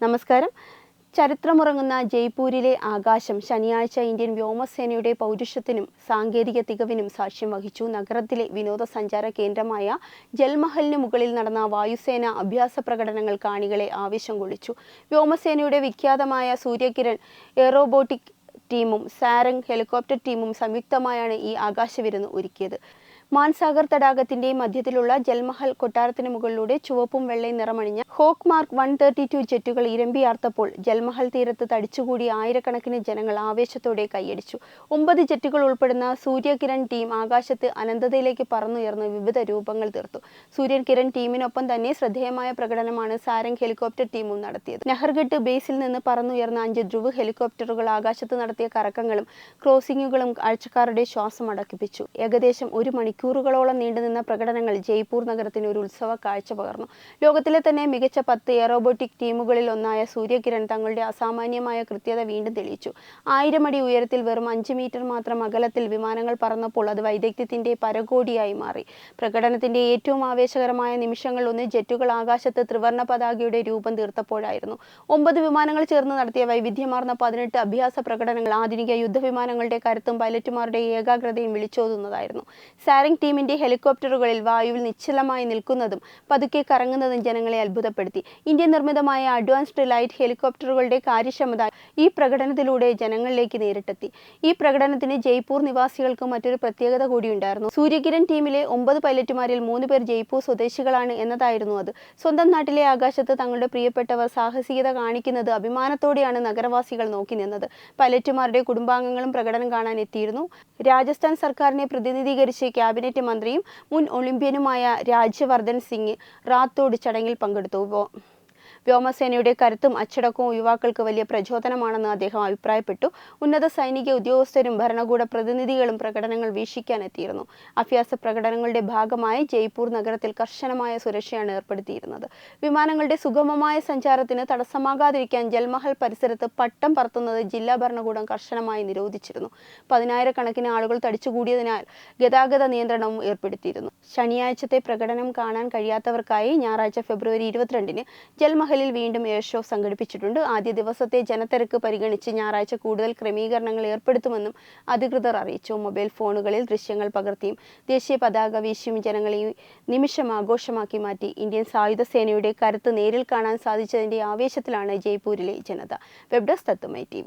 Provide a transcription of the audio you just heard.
നമസ്കാരം. ചരിത്രമുറങ്ങുന്ന ജയ്പൂരിലെ ആകാശം ശനിയാഴ്ച ഇന്ത്യൻ വ്യോമസേനയുടെ പൗരുഷത്തിനും സാങ്കേതിക തികവിനും സാക്ഷ്യം വഹിച്ചു. നഗരത്തിലെ വിനോദസഞ്ചാര കേന്ദ്രമായ ജൽമഹലിന് മുകളിൽ നടന്ന വായുസേന അഭ്യാസ പ്രകടനങ്ങൾ കാണികളെ ആവേശം കൊള്ളിച്ചു. വ്യോമസേനയുടെ വിഖ്യാതമായ സൂര്യകിരൺ എയറോബോട്ടിക് ടീമും സാരംഗ് ഹെലികോപ്റ്റർ ടീമും സംയുക്തമായാണ് ഈ ആകാശവിരുന്ന് ഒരുക്കിയത്. മാൻസാഗർ തടാകത്തിന്റെ മധ്യത്തിലുള്ള ജൽമഹൽ കൊട്ടാരത്തിന് മുകളിലൂടെ ചുവപ്പും വെള്ളയും നിറമണിഞ്ഞ Hawk Mark one thirty two ജെറ്റുകൾ ഇരമ്പിയാർത്തപ്പോൾ ജൽമഹൽ തീരത്ത് തടിച്ചുകൂടി ആയിരക്കണക്കിന് ജനങ്ങൾ ആവേശത്തോടെ കൈയടിച്ചു. ഒമ്പത് ജെറ്റുകൾ ഉൾപ്പെടുന്ന സൂര്യകിരൺ ടീം ആകാശത്ത് അനന്തതയിലേക്ക് പറന്നുയർന്ന് വിവിധ രൂപങ്ങൾ തീർത്തു. സൂര്യൻ കിരൺ ടീമിനൊപ്പം തന്നെ ശ്രദ്ധേയമായ പ്രകടനമാണ് സാരംഗ് ഹെലികോപ്റ്റർ ടീമും നടത്തിയത്. നെഹർഗട്ട് ബേസിൽ നിന്ന് പറന്നുയർന്ന അഞ്ച് ധ്രുവ് ഹെലികോപ്റ്ററുകൾ ആകാശത്ത് നടത്തിയ കറക്കങ്ങളും ക്രോസിംഗുകളും കാഴ്ചക്കാരുടെ ശ്വാസം അടക്കിപ്പിച്ചു. ഏകദേശം ഒരു മണിക്കൂറുകളോളം നീണ്ടുനിന്ന പ്രകടനങ്ങൾ ജയ്പൂർ നഗരത്തിന് ഒരു ഉത്സവ കാഴ്ച പകർന്നു. ലോകത്തിലെ തന്നെ മികച്ച പത്ത് എയറോബോട്ടിക് ടീമുകളിൽ ഒന്നായ സൂര്യകിരൺ തങ്ങളുടെ അസാമാന്യമായ കൃത്യത വീണ്ടും തെളിയിച്ചു. ആയിരം അടി ഉയരത്തിൽ വെറും അഞ്ച് മീറ്റർ മാത്രം അകലത്തിൽ വിമാനങ്ങൾ പറന്നപ്പോൾ അത് വൈദഗ്ധ്യത്തിന്റെ പരകോടിയായി മാറി. പ്രകടനത്തിന്റെ ഏറ്റവും ആവേശകരമായ നിമിഷങ്ങളിൽ ഒന്ന് ജെറ്റുകൾ ആകാശത്ത് ത്രിവർണ പതാകയുടെ രൂപം തീർത്തപ്പോഴായിരുന്നു. ഒമ്പത് വിമാനങ്ങൾ ചേർന്ന് നടത്തിയ വൈവിധ്യമാർന്ന പതിനെട്ട് അഭ്യാസ പ്രകടനങ്ങൾ ആധുനിക യുദ്ധവിമാനങ്ങളുടെ കരുത്തും പൈലറ്റുമാരുടെ ഏകാഗ്രതയും വിളിച്ചോതുന്നതായിരുന്നു. സാരംഗ് ടീമിന്റെ ഹെലികോപ്റ്ററുകളിൽ വായുവിൽ നിശ്ചലമായി നിൽക്കുന്നതും പതുക്കെ കറങ്ങുന്നതും ജനങ്ങളെ അത്ഭുതപ്പെടുത്തി. ഇന്ത്യൻ നിർമ്മിതമായ അഡ്വാൻസ്ഡ് ലൈറ്റ് ഹെലികോപ്റ്ററുകളുടെ കാര്യക്ഷമത ഈ പ്രകടനത്തിലൂടെ ജനങ്ങളിലേക്ക് നേരിട്ടെത്തി. ഈ പ്രകടനത്തിന് ജയ്പൂർ നിവാസികൾക്ക് മറ്റൊരു പ്രത്യേകത കൂടിയുണ്ടായിരുന്നു. സൂര്യകിരൺ ടീമിലെ ഒമ്പത് പൈലറ്റുമാരിൽ മൂന്ന് പേർ ജയ്പൂർ സ്വദേശികളാണ് എന്നതായിരുന്നു അത്. സ്വന്തം നാട്ടിലെ ആകാശത്ത് തങ്ങളുടെ പ്രിയപ്പെട്ടവർ സാഹസികത കാണിക്കുന്നത് അഭിമാനത്തോടെയാണ് നഗരവാസികൾ നോക്കി നിന്നത്. പൈലറ്റുമാരുടെ കുടുംബാംഗങ്ങളും പ്രകടനം കാണാൻ എത്തിയിരുന്നു. രാജസ്ഥാൻ സർക്കാരിനെ പ്രതിനിധീകരിച്ച് ക്യാബിനറ്റ് മന്ത്രിയും മുൻ ഒളിമ്പ്യനുമായ രാജ്യവർദ്ധൻ സിംഗ് റാത്തോഡ് ചടങ്ങിൽ പങ്കെടുത്തു. വ്യോമസേനയുടെ കരുത്തും അച്ചടക്കവും യുവാക്കൾക്ക് വലിയ പ്രചോദനമാണെന്ന് അദ്ദേഹം അഭിപ്രായപ്പെട്ടു. ഉന്നത സൈനിക ഉദ്യോഗസ്ഥരും ഭരണകൂട പ്രതിനിധികളും പ്രകടനങ്ങൾ വീക്ഷിക്കാൻ എത്തിയിരുന്നു അഭ്യാസ പ്രകടനങ്ങളുടെ ഭാഗമായി ജയ്പൂർ നഗരത്തിൽ കർശനമായ സുരക്ഷയാണ് ഏർപ്പെടുത്തിയിരുന്നത്. വിമാനങ്ങളുടെ സുഗമമായ സഞ്ചാരത്തിന് തടസ്സമാകാതിരിക്കാൻ ജൽമഹൽ പരിസരത്ത് പട്ടം പറത്തുന്നത് ജില്ലാ ഭരണകൂടം കർശനമായി നിരോധിച്ചിരുന്നു. പതിനായിരക്കണക്കിന് ആളുകൾ തടിച്ചുകൂടിയതിനാൽ ഗതാഗത നിയന്ത്രണവും ഏർപ്പെടുത്തിയിരുന്നു. ശനിയാഴ്ചത്തെ പ്രകടനം കാണാൻ കഴിയാത്തവർക്കായി ഞായറാഴ്ച ഫെബ്രുവരി ഇരുപത്തിരണ്ടിന് ജൽമഹലിൽ വീണ്ടും എയർ ഷോ സംഘടിപ്പിച്ചിട്ടുണ്ട്. ആദ്യ ദിവസത്തെ ജനത്തിരക്ക് പരിഗണിച്ച് ഞായറാഴ്ച കൂടുതൽ ക്രമീകരണങ്ങൾ ഏർപ്പെടുത്തുമെന്നും അധികൃതർ അറിയിച്ചു. മൊബൈൽ ഫോണുകളിൽ ദൃശ്യങ്ങൾ പകർത്തിയും ദേശീയ പതാക വീശിയും ജനങ്ങളെ നിമിഷം ആഘോഷമാക്കി മാറ്റി. ഇന്ത്യൻ സായുധ സേനയുടെ കരുത്ത് നേരിൽ കാണാൻ സാധിച്ചതിന്റെ ആവേശത്തിലാണ് ജയ്പൂരിലെ ജനത. വെബ് ഡെസ്ക് തത്തുമൈ ടി